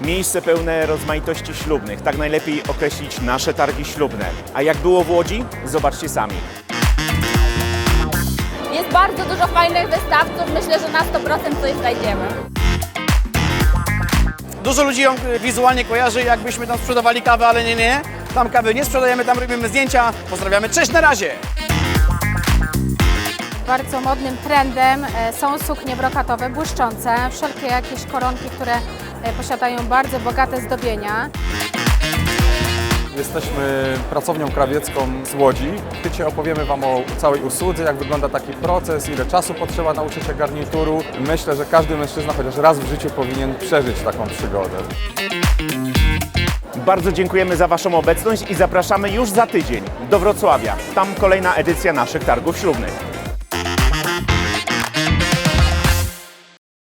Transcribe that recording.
Miejsce pełne rozmaitości ślubnych. Tak najlepiej określić nasze targi ślubne. A jak było w Łodzi? Zobaczcie sami. Jest bardzo dużo fajnych wystawców. Myślę, że na 100% coś znajdziemy. Dużo ludzi ją wizualnie kojarzy, jakbyśmy tam sprzedawali kawę, ale nie, nie. Tam kawy nie sprzedajemy, tam robimy zdjęcia. Pozdrawiamy, cześć, na razie! Bardzo modnym trendem e, są suknie brokatowe, błyszczące, wszelkie jakieś koronki, które posiadają bardzo bogate zdobienia. Jesteśmy pracownią krawiecką z Łodzi. Chcecie opowiemy Wam o całej usłudze, jak wygląda taki proces, ile czasu potrzeba nauczyć się garnituru. Myślę, że każdy mężczyzna chociaż raz w życiu powinien przeżyć taką przygodę. Bardzo dziękujemy za Waszą obecność i zapraszamy już za tydzień do Wrocławia. Tam kolejna edycja naszych targów ślubnych.